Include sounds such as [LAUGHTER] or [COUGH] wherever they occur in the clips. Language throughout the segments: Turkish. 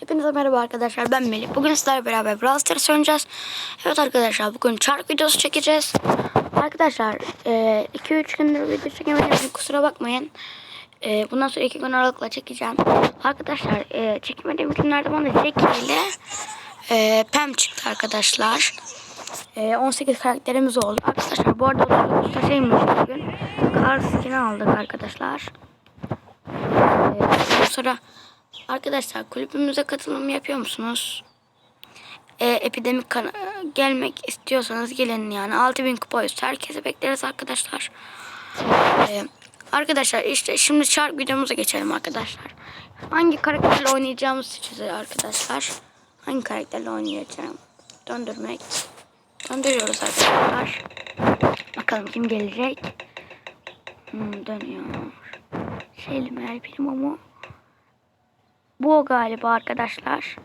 Hepinize merhaba arkadaşlar ben Melih. Bugün sizlerle beraber Brawl Stars oynayacağız. Evet arkadaşlar bugün çark videosu çekeceğiz. Arkadaşlar 2-3 gündür video çekemediğim için kusura bakmayın. E, bundan sonra 2 gün aralıkla çekeceğim. Arkadaşlar e, çekemediğim günlerde bana Zeki e, Pem çıktı arkadaşlar. E, 18 karakterimiz oldu. Arkadaşlar bu arada usta şeymiş bugün. Kar skin aldık arkadaşlar. Ee, sonra arkadaşlar kulübümüze katılım yapıyor musunuz? Ee, epidemik kana- gelmek istiyorsanız gelin yani 6000 kupa üstü herkese bekleriz arkadaşlar. Ee, arkadaşlar işte şimdi çark videomuza geçelim arkadaşlar. Hangi karakterle oynayacağımız seçeceğiz arkadaşlar. Hangi karakterle oynayacağım? Döndürmek. Döndürüyoruz arkadaşlar. Bakalım kim gelecek. Hmm, dönüyor. Şeyli mi El Primo mu? Bu o galiba arkadaşlar.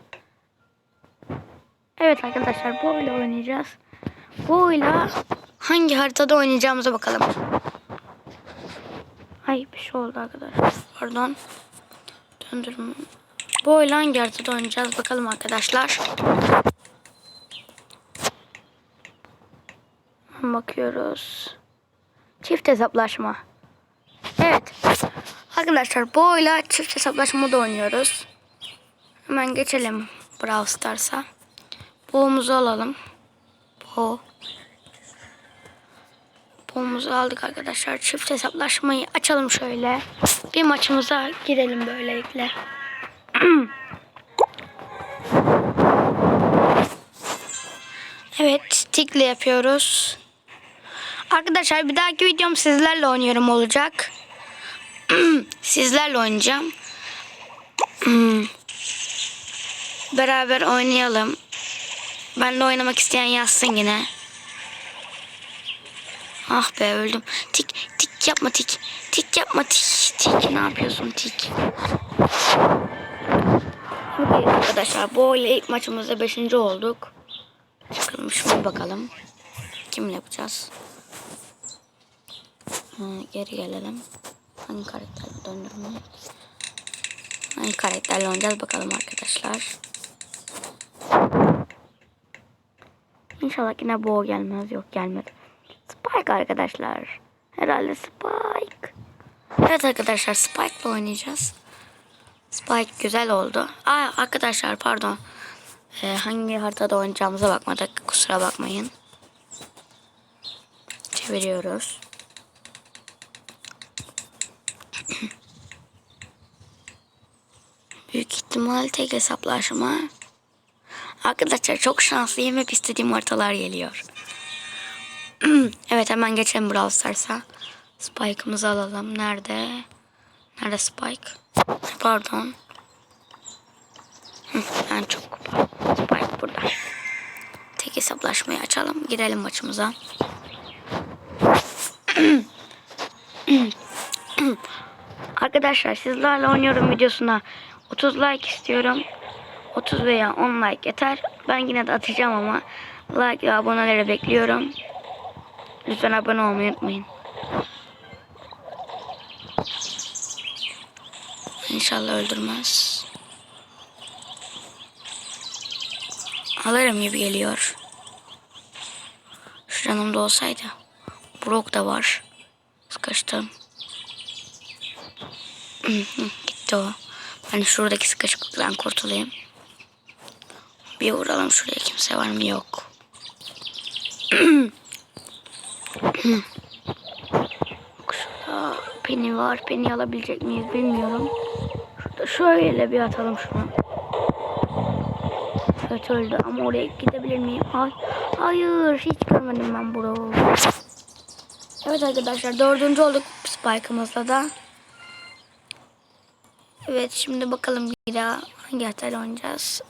Evet arkadaşlar bu ile oynayacağız. Bu ile hangi haritada oynayacağımıza bakalım. Ay bir şey oldu arkadaşlar. Pardon. Döndürme. Bu ile hangi haritada oynayacağız bakalım arkadaşlar. Bakıyoruz. Çift hesaplaşma. Arkadaşlar bu oyla çift hesaplaşma da oynuyoruz. Hemen geçelim Brawl Stars'a. Boğumuzu alalım. Bo. Boğumuzu aldık arkadaşlar. Çift hesaplaşmayı açalım şöyle. Bir maçımıza girelim böylelikle. [CLEARS THROAT] evet, tikle yapıyoruz. Arkadaşlar bir dahaki videom sizlerle oynuyorum olacak. [CLEARS THROAT] sizlerle oynayacağım. Hmm. Beraber oynayalım. Benle oynamak isteyen yazsın yine. Ah be öldüm. Tik tik yapma tik. Tik yapma tik. Tik ne yapıyorsun tik? Evet arkadaşlar bu ile ilk maçımızda 5. olduk. Çıkalım şuna bakalım. Kimle yapacağız? Ha, geri gelelim. Hangi karakterle döndürme? Hangi karakterle oynayacağız bakalım arkadaşlar. İnşallah yine Bo gelmez. Yok gelmedi. Spike arkadaşlar. Herhalde Spike. Evet arkadaşlar Spike'la oynayacağız. Spike güzel oldu. Aa arkadaşlar pardon. Ee, hangi haritada oynayacağımıza bakmadık. Kusura bakmayın. Çeviriyoruz. İhtimal tek hesaplaşma. Arkadaşlar çok şanslıyım. Hep istediğim haritalar geliyor. [CLEARS THROAT] evet hemen geçelim Brawl Stars'a. Spike'ımızı alalım. Nerede? Nerede Spike? Pardon. Ben çok. Spike burada. Tek hesaplaşmayı açalım. Girelim maçımıza. [CLEARS THROAT] Arkadaşlar sizlerle oynuyorum videosuna 30 like istiyorum. 30 veya 10 like yeter. Ben yine de atacağım ama like ve aboneleri bekliyorum. Lütfen abone olmayı unutmayın. İnşallah öldürmez. Alırım gibi geliyor. Şu yanımda olsaydı. Brock da var. Sıkıştım. [CLEARS THROAT] Gitti o. Ben şuradaki sıkışıklıktan kurtulayım. Bir vuralım şuraya kimse var mı yok. [CLEARS THROAT] Şurada Penny var. Penny alabilecek miyiz bilmiyorum. Şurada şöyle bir atalım şunu. Evet öldü ama oraya gidebilir miyim? Ay, hayır hiç görmedim ben bunu. Evet arkadaşlar dördüncü olduk Spike'ımızla da. Evet şimdi bakalım bir daha hangi haritada oynayacağız.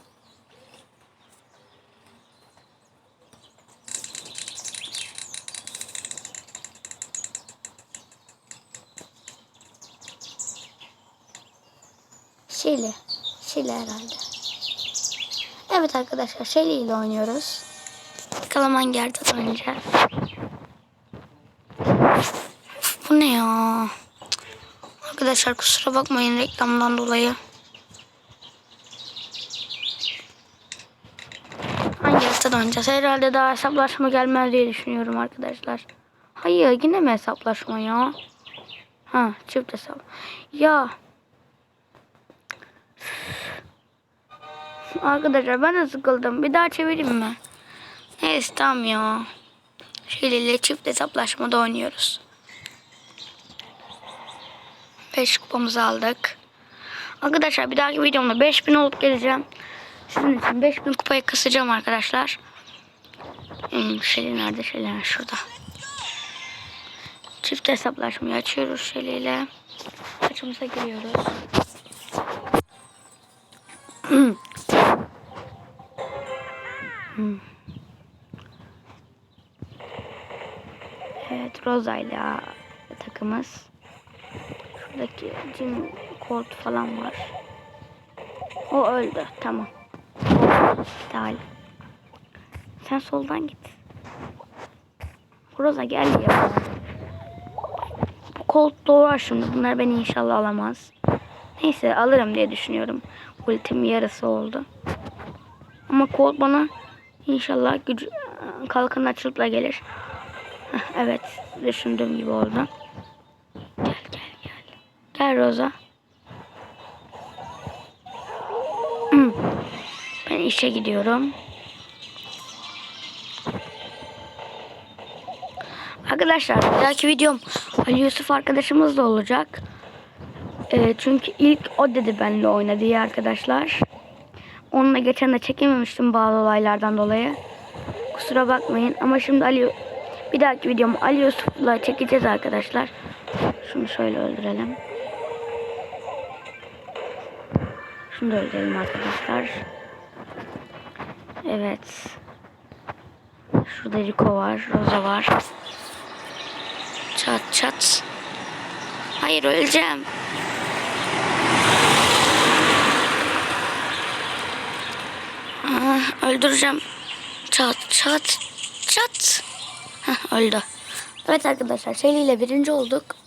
Şili. Şili herhalde. Evet arkadaşlar Şili ile oynuyoruz. Bakalım hangi haritada oynayacağız. Arkadaşlar kusura bakmayın reklamdan dolayı. Hangi haftada oynayacağız? Herhalde daha hesaplaşma gelmez diye düşünüyorum arkadaşlar. Hayır yine mi hesaplaşma ya? Ha çift hesap. Ya. Arkadaşlar ben de sıkıldım. Bir daha çevireyim mi? Neyse tamam ya. Şöyle çift hesaplaşmada oynuyoruz. 5 kupamızı aldık. Arkadaşlar bir dahaki videomda 5000 olup geleceğim. Sizin için 5000 kupayı kısacağım arkadaşlar. Hmm, Şeli nerede? Şeli şurada. Çift hesaplaşmayı açıyoruz Şeli ile. Açımıza giriyoruz. Hmm. evet Rosa ile takımız. Şuradaki Jim Colt falan var. O öldü. Tamam. İptal. Sen soldan git. Rosa gel ya. Colt doğar şimdi. Bunlar beni inşallah alamaz. Neyse alırım diye düşünüyorum. Ultim yarısı oldu. Ama Colt bana inşallah gücü kalkan açılıp da gelir. Evet düşündüğüm gibi oldu. Gel Rosa. Hmm. Ben işe gidiyorum. Arkadaşlar bir dahaki videom Ali Yusuf arkadaşımız da olacak. Ee, çünkü ilk o dedi benimle oyna diye arkadaşlar. Onunla geçen de çekememiştim bazı olaylardan dolayı. Kusura bakmayın ama şimdi Ali bir dahaki videomu Ali Yusuf'la çekeceğiz arkadaşlar. Şunu şöyle öldürelim. Şunu da öldürelim arkadaşlar. Evet. Şurada Rico var, Rosa var. Çat çat. Hayır öleceğim. Aa, öldüreceğim. Çat çat çat. Heh, öldü. Evet arkadaşlar Shelly ile birinci olduk.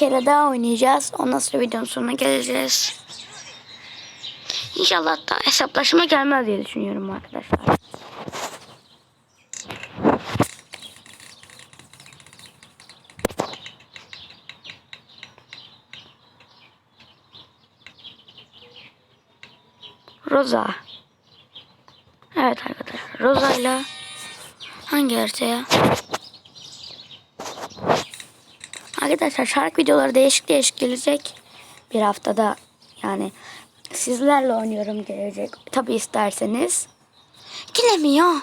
Kere daha oynayacağız. Ondan sonra videonun sonuna geleceğiz. İnşallah da hesaplaşma gelmez diye düşünüyorum arkadaşlar. Rosa. Evet arkadaşlar. Rosa ile hangi haritaya? Arkadaşlar şarkı videoları değişik değişik gelecek. Bir haftada yani sizlerle oynuyorum gelecek. Tabi isterseniz. Yine mi ya?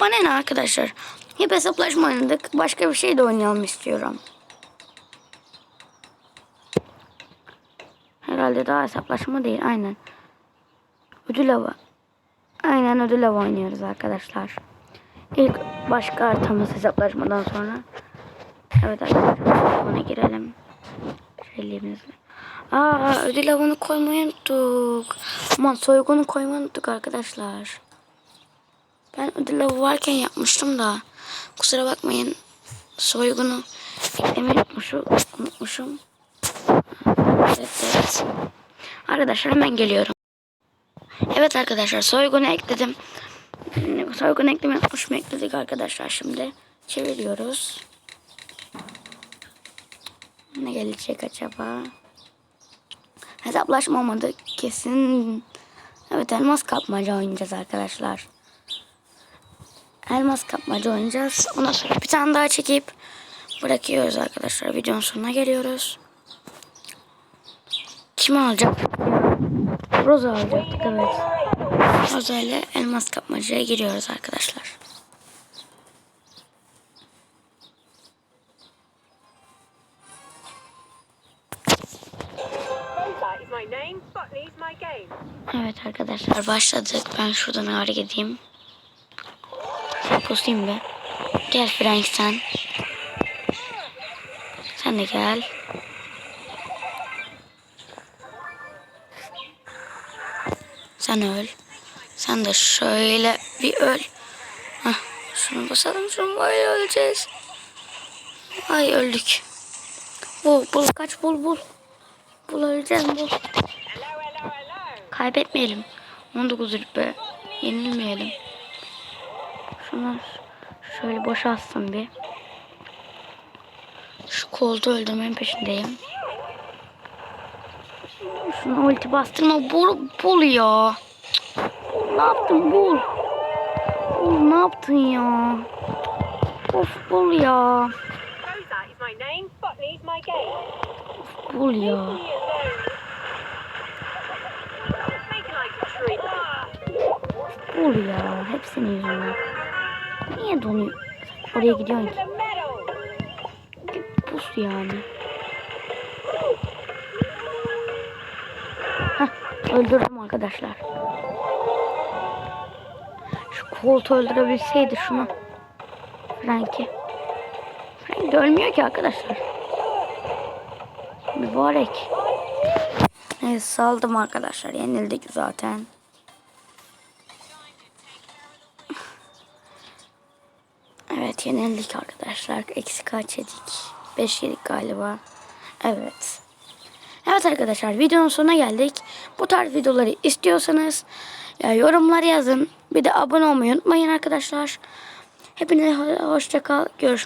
Bana ne arkadaşlar? Hep hesaplaşma oynadık. Başka bir şey de oynayalım istiyorum. Herhalde daha hesaplaşma değil. Aynen. Ödül avı. Aynen ödül avı oynuyoruz arkadaşlar. İlk başka haritamız hesaplaşmadan sonra. Evet arkadaşlar. Ona girelim. Şeyliğimizle. Aa ödül avını koymayı unuttuk. Aman soygunu koymayı unuttuk arkadaşlar. Ben ödül avı varken yapmıştım da. Kusura bakmayın. Soygunu eklemeyi unutmuşum. unutmuşum. Evet, evet. Arkadaşlar hemen geliyorum. Evet arkadaşlar soygunu ekledim. Soygunu eklemeyi unutmuşum ekledik arkadaşlar şimdi. Çeviriyoruz. Ne gelecek acaba? Hesaplaşma olmadı kesin. Evet elmas kapmaca oynayacağız arkadaşlar. Elmas kapmaca oynayacağız. Ondan sonra bir tane daha çekip bırakıyoruz arkadaşlar. Videonun sonuna geliyoruz. Kimi alacaktık ya? Rosa alacaktık evet. İle elmas kapmacaya giriyoruz arkadaşlar. Evet arkadaşlar başladık. Ben şuradan ağrı gideyim. Sen be. Gel Frank sen. Sen de gel. Sen öl. Sen de şöyle bir öl. Hah, şunu basalım şunu böyle öleceğiz. Ay öldük. Bul bul kaç bul bul. Bul. Hello, hello. Kaybetmeyelim. 19 rütbe. Yenilmeyelim. Şunu şöyle boşaltsın bir. Şu koltuğu öldürmenin peşindeyim. Şuna ulti bastırma. Bul, bul ya. Ne yaptın bul. Bul ne yaptın ya. Of bul ya. Game. Bul ya. Bul ya. Hepsinin yüzünden. Niye donuyor? Oraya gidiyorsun ki. Pus yani. Hah, öldürdüm arkadaşlar. Koltuğu öldürebilseydi şunu. Frank'i. Frank de ölmüyor ki arkadaşlar. Mübarek. Evet saldım arkadaşlar. Yenildik zaten. Evet yenildik arkadaşlar. Eksi kaç yedik? 5 yedik galiba. Evet. Evet arkadaşlar videonun sonuna geldik. Bu tarz videoları istiyorsanız ya, yorumlar yazın. Bir de abone olmayı unutmayın arkadaşlar. Hepinize ho- hoşça kal. Görüşmek